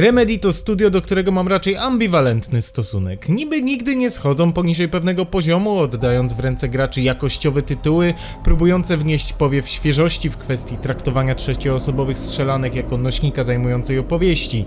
Remedy to studio, do którego mam raczej ambiwalentny stosunek. Niby nigdy nie schodzą poniżej pewnego poziomu, oddając w ręce graczy jakościowe tytuły, próbujące wnieść powiew świeżości w kwestii traktowania trzecioosobowych strzelanek jako nośnika zajmującej opowieści.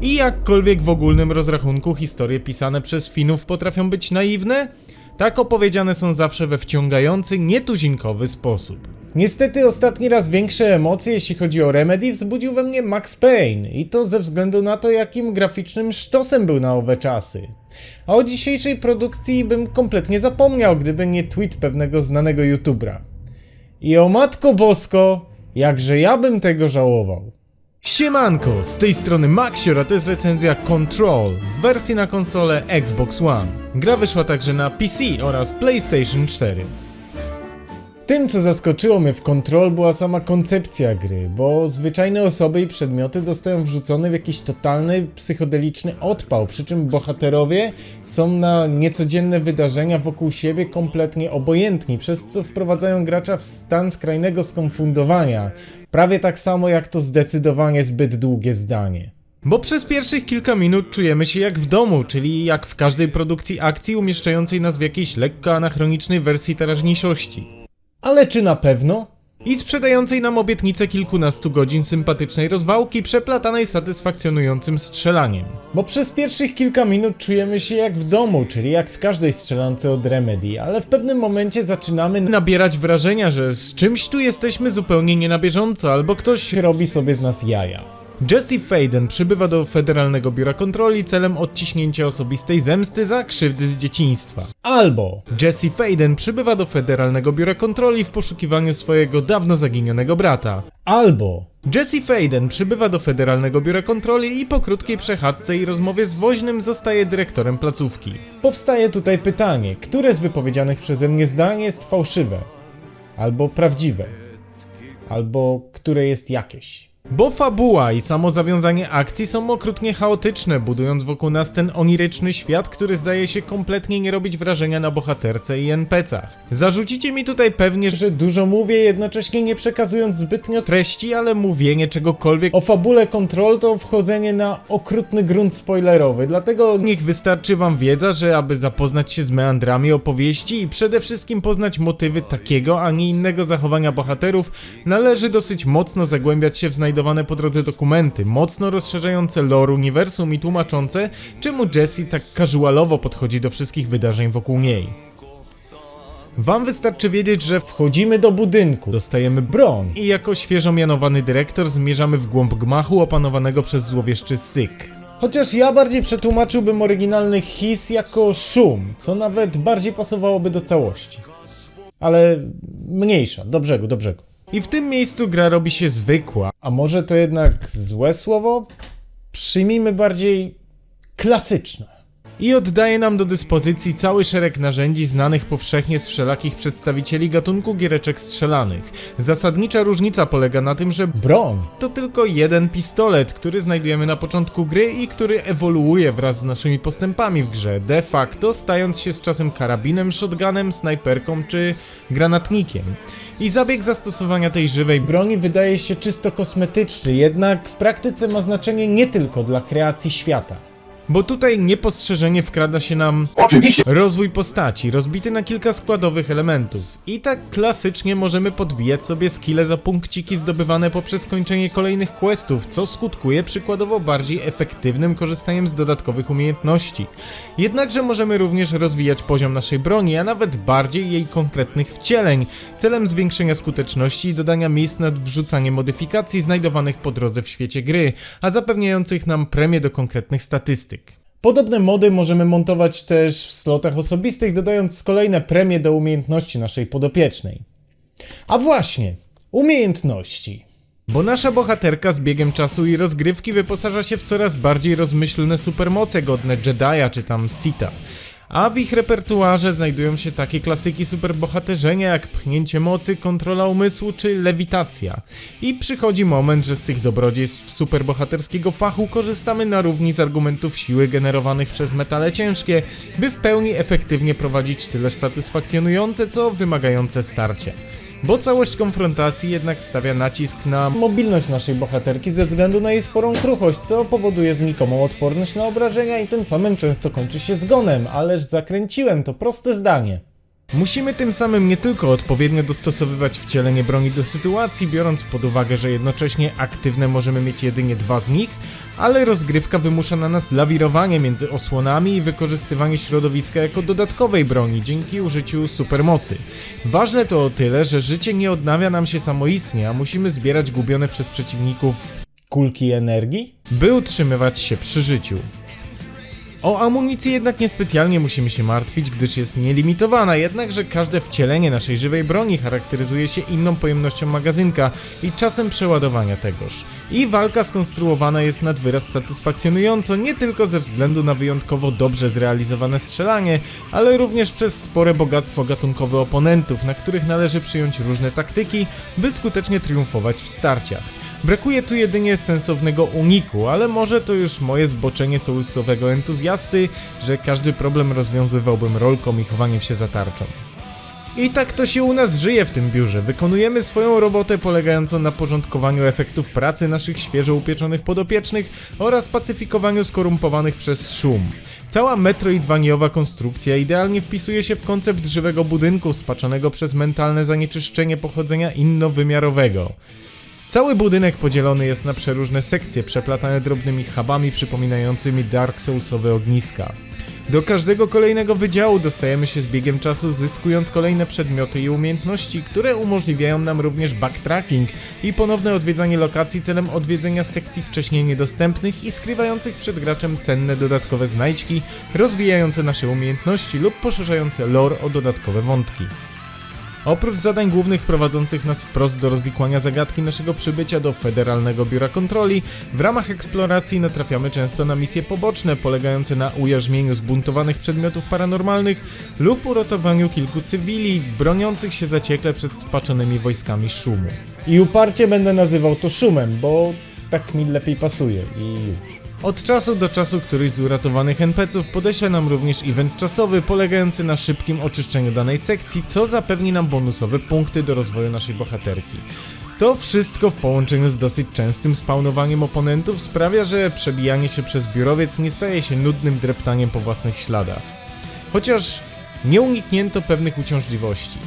I jakkolwiek w ogólnym rozrachunku historie pisane przez Finów potrafią być naiwne, tak opowiedziane są zawsze we wciągający, nietuzinkowy sposób. Niestety ostatni raz większe emocje, jeśli chodzi o Remedy, wzbudził we mnie Max Payne i to ze względu na to, jakim graficznym sztosem był na owe czasy. A o dzisiejszej produkcji bym kompletnie zapomniał, gdyby nie tweet pewnego znanego youtubera. I o matko bosko, jakże ja bym tego żałował. Siemanko, z tej strony Maxior, a to jest recenzja Control w wersji na konsolę Xbox One. Gra wyszła także na PC oraz PlayStation 4. Tym, co zaskoczyło mnie w Control, była sama koncepcja gry, bo zwyczajne osoby i przedmioty zostają wrzucone w jakiś totalny psychodeliczny odpał, przy czym bohaterowie są na niecodzienne wydarzenia wokół siebie kompletnie obojętni, przez co wprowadzają gracza w stan skrajnego skonfundowania, prawie tak samo jak to zdecydowanie zbyt długie zdanie. Bo przez pierwszych kilka minut czujemy się jak w domu, czyli jak w każdej produkcji akcji umieszczającej nas w jakiejś lekko anachronicznej wersji teraźniejszości. Ale czy na pewno? I sprzedającej nam obietnicę kilkunastu godzin sympatycznej rozwałki, przeplatanej satysfakcjonującym strzelaniem. Bo przez pierwszych kilka minut czujemy się jak w domu, czyli jak w każdej strzelance od Remedy, ale w pewnym momencie zaczynamy nabierać wrażenia, że z czymś tu jesteśmy zupełnie nie na bieżąco, albo ktoś robi sobie z nas jaja. Jesse Faden przybywa do Federalnego Biura Kontroli celem odciśnięcia osobistej zemsty za krzywdy z dzieciństwa. Albo Jesse Faden przybywa do Federalnego Biura Kontroli w poszukiwaniu swojego dawno zaginionego brata. Albo Jesse Faden przybywa do Federalnego Biura Kontroli i po krótkiej przechadzce i rozmowie z woźnym zostaje dyrektorem placówki. Powstaje tutaj pytanie, które z wypowiedzianych przeze mnie zdań jest fałszywe? Albo prawdziwe? Albo które jest jakieś? Bo fabuła i samo zawiązanie akcji są okrutnie chaotyczne, budując wokół nas ten oniryczny świat, który zdaje się kompletnie nie robić wrażenia na bohaterce i NPCach. Zarzucicie mi tutaj pewnie, że dużo mówię, jednocześnie nie przekazując zbytnio treści, ale mówienie czegokolwiek o fabule Control to wchodzenie na okrutny grunt spoilerowy, dlatego niech wystarczy wam wiedza, że aby zapoznać się z meandrami opowieści i przede wszystkim poznać motywy takiego, a nie innego zachowania bohaterów, należy dosyć mocno zagłębiać się w znajdowanie znajdowane po drodze dokumenty, mocno rozszerzające lore uniwersum i tłumaczące, czemu Jessie tak casualowo podchodzi do wszystkich wydarzeń wokół niej. Wam wystarczy wiedzieć, że wchodzimy do budynku, dostajemy broń i jako świeżo mianowany dyrektor zmierzamy w głąb gmachu opanowanego przez złowieszczy syk. Chociaż ja bardziej przetłumaczyłbym oryginalny his jako szum, co nawet bardziej pasowałoby do całości. Ale mniejsza, do brzegu, do brzegu. I w tym miejscu gra robi się zwykła. A może to jednak złe słowo? Przyjmijmy bardziej klasyczne. I oddaje nam do dyspozycji cały szereg narzędzi znanych powszechnie z wszelakich przedstawicieli gatunku giereczek strzelanych. Zasadnicza różnica polega na tym, że broń to tylko jeden pistolet, który znajdujemy na początku gry i który ewoluuje wraz z naszymi postępami w grze, de facto stając się z czasem karabinem, shotgunem, snajperką czy granatnikiem. I zabieg zastosowania tej żywej broni wydaje się czysto kosmetyczny, jednak w praktyce ma znaczenie nie tylko dla kreacji świata. Bo tutaj niepostrzeżenie wkrada się nam Oczywiście. rozwój postaci, rozbity na kilka składowych elementów. I tak klasycznie możemy podbijać sobie skille za punkciki zdobywane poprzez skończenie kolejnych questów, co skutkuje przykładowo bardziej efektywnym korzystaniem z dodatkowych umiejętności. Jednakże możemy również rozwijać poziom naszej broni, a nawet bardziej jej konkretnych wcieleń, celem zwiększenia skuteczności i dodania miejsc na wrzucanie modyfikacji znajdowanych po drodze w świecie gry, a zapewniających nam premię do konkretnych statystyk. Podobne mody możemy montować też w slotach osobistych, dodając kolejne premie do umiejętności naszej podopiecznej. A właśnie, umiejętności. Bo nasza bohaterka z biegiem czasu i rozgrywki wyposaża się w coraz bardziej rozmyślne supermoce godne Jedi'a czy tam Sita. A w ich repertuarze znajdują się takie klasyki superbohaterzenia jak pchnięcie mocy, kontrola umysłu czy lewitacja. I przychodzi moment, że z tych dobrodziejstw superbohaterskiego fachu korzystamy na równi z argumentów siły generowanych przez metale ciężkie, by w pełni efektywnie prowadzić tyleż satysfakcjonujące, co wymagające starcie. Bo całość konfrontacji jednak stawia nacisk na mobilność naszej bohaterki ze względu na jej sporą kruchość, co powoduje znikomą odporność na obrażenia i tym samym często kończy się zgonem, ależ zakręciłem to proste zdanie. Musimy tym samym nie tylko odpowiednio dostosowywać wcielenie broni do sytuacji, biorąc pod uwagę, że jednocześnie aktywne możemy mieć jedynie dwa z nich, ale rozgrywka wymusza na nas lawirowanie między osłonami i wykorzystywanie środowiska jako dodatkowej broni dzięki użyciu supermocy. Ważne to o tyle, że życie nie odnawia nam się samoistnie, a musimy zbierać gubione przez przeciwników kulki energii, by utrzymywać się przy życiu. O amunicję jednak niespecjalnie musimy się martwić, gdyż jest nielimitowana, jednakże każde wcielenie naszej żywej broni charakteryzuje się inną pojemnością magazynka i czasem przeładowania tegoż. I walka skonstruowana jest nad wyraz satysfakcjonująco nie tylko ze względu na wyjątkowo dobrze zrealizowane strzelanie, ale również przez spore bogactwo gatunkowe oponentów, na których należy przyjąć różne taktyki, by skutecznie triumfować w starciach. Brakuje tu jedynie sensownego uniku, ale może to już moje zboczenie soulsowego entuzjasty, że każdy problem rozwiązywałbym rolką i chowaniem się za tarczą. I tak to się u nas żyje w tym biurze. Wykonujemy swoją robotę polegającą na porządkowaniu efektów pracy naszych świeżo upieczonych podopiecznych oraz pacyfikowaniu skorumpowanych przez szum. Cała metroidwaniowa konstrukcja idealnie wpisuje się w koncept żywego budynku spaczonego przez mentalne zanieczyszczenie pochodzenia innowymiarowego. Cały budynek podzielony jest na przeróżne sekcje przeplatane drobnymi hubami przypominającymi Dark Soulsowe ogniska. Do każdego kolejnego wydziału dostajemy się z biegiem czasu, zyskując kolejne przedmioty i umiejętności, które umożliwiają nam również backtracking i ponowne odwiedzanie lokacji celem odwiedzenia sekcji wcześniej niedostępnych i skrywających przed graczem cenne dodatkowe znajdźki, rozwijające nasze umiejętności lub poszerzające lore o dodatkowe wątki. Oprócz zadań głównych prowadzących nas wprost do rozwikłania zagadki naszego przybycia do Federalnego Biura Kontroli, w ramach eksploracji natrafiamy często na misje poboczne polegające na ujarzmieniu zbuntowanych przedmiotów paranormalnych lub uratowaniu kilku cywili broniących się zaciekle przed spaczonymi wojskami szumu. I uparcie będę nazywał to szumem, bo tak mi lepiej pasuje i już. Od czasu do czasu któryś z uratowanych NPC-ów podeśle nam również event czasowy polegający na szybkim oczyszczeniu danej sekcji, co zapewni nam bonusowe punkty do rozwoju naszej bohaterki. To wszystko w połączeniu z dosyć częstym spawnowaniem oponentów sprawia, że przebijanie się przez biurowiec nie staje się nudnym dreptaniem po własnych śladach. Chociaż nie uniknięto pewnych uciążliwości.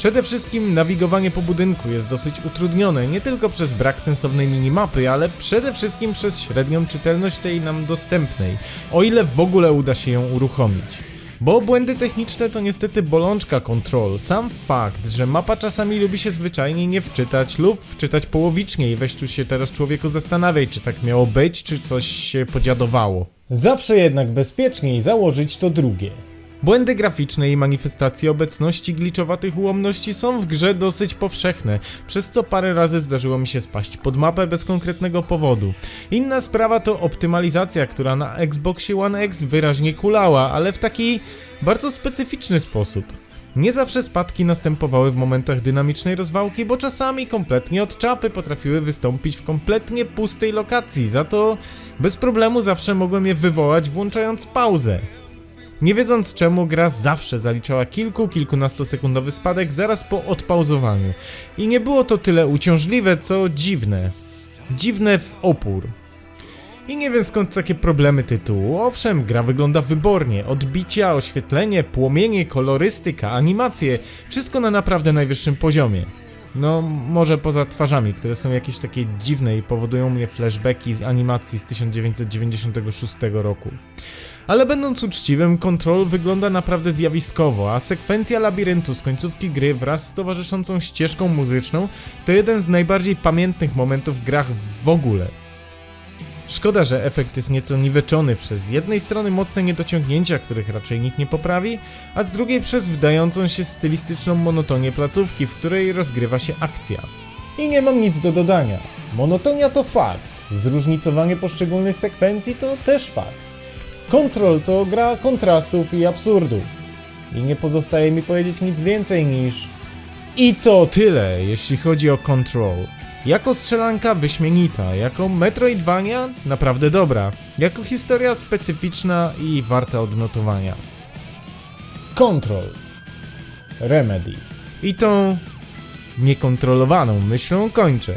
Przede wszystkim nawigowanie po budynku jest dosyć utrudnione, nie tylko przez brak sensownej minimapy, ale przede wszystkim przez średnią czytelność tej nam dostępnej, o ile w ogóle uda się ją uruchomić. Bo błędy techniczne to niestety bolączka kontrol. Sam fakt, że mapa czasami lubi się zwyczajnie nie wczytać lub wczytać połowicznie i weź tu się teraz człowieku zastanawiaj, czy tak miało być, czy coś się podziadowało. Zawsze jednak bezpieczniej założyć to drugie. Błędy graficzne i manifestacje obecności glitchowatych ułomności są w grze dosyć powszechne, przez co parę razy zdarzyło mi się spaść pod mapę bez konkretnego powodu. Inna sprawa to optymalizacja, która na Xboxie One X wyraźnie kulała, ale w taki bardzo specyficzny sposób. Nie zawsze spadki następowały w momentach dynamicznej rozwałki, bo czasami kompletnie od czapy potrafiły wystąpić w kompletnie pustej lokacji, za to bez problemu zawsze mogłem je wywołać włączając pauzę. Nie wiedząc czemu, gra zawsze zaliczała kilku, kilkunastosekundowy spadek zaraz po odpauzowaniu. I nie było to tyle uciążliwe, co dziwne. Dziwne w opór. I nie wiem skąd takie problemy tytułu. Owszem, gra wygląda wybornie. Odbicia, oświetlenie, płomienie, kolorystyka, animacje. Wszystko na naprawdę najwyższym poziomie. No, może poza twarzami, które są jakieś takie dziwne i powodują mnie flashbacki z animacji z 1996 roku. Ale będąc uczciwym, Control wygląda naprawdę zjawiskowo, a sekwencja labiryntu z końcówki gry wraz z towarzyszącą ścieżką muzyczną to jeden z najbardziej pamiętnych momentów w grach w ogóle. Szkoda, że efekt jest nieco niweczony przez z jednej strony mocne niedociągnięcia, których raczej nikt nie poprawi, a z drugiej przez wdającą się stylistyczną monotonię placówki, w której rozgrywa się akcja. I nie mam nic do dodania. Monotonia to fakt, zróżnicowanie poszczególnych sekwencji to też fakt. Control to gra kontrastów i absurdów. I nie pozostaje mi powiedzieć nic więcej niż... I to tyle, jeśli chodzi o Control. Jako strzelanka wyśmienita, jako Metroidvania naprawdę dobra, jako historia specyficzna i warta odnotowania. Control. Remedy. I tą niekontrolowaną myślą kończę.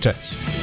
Cześć.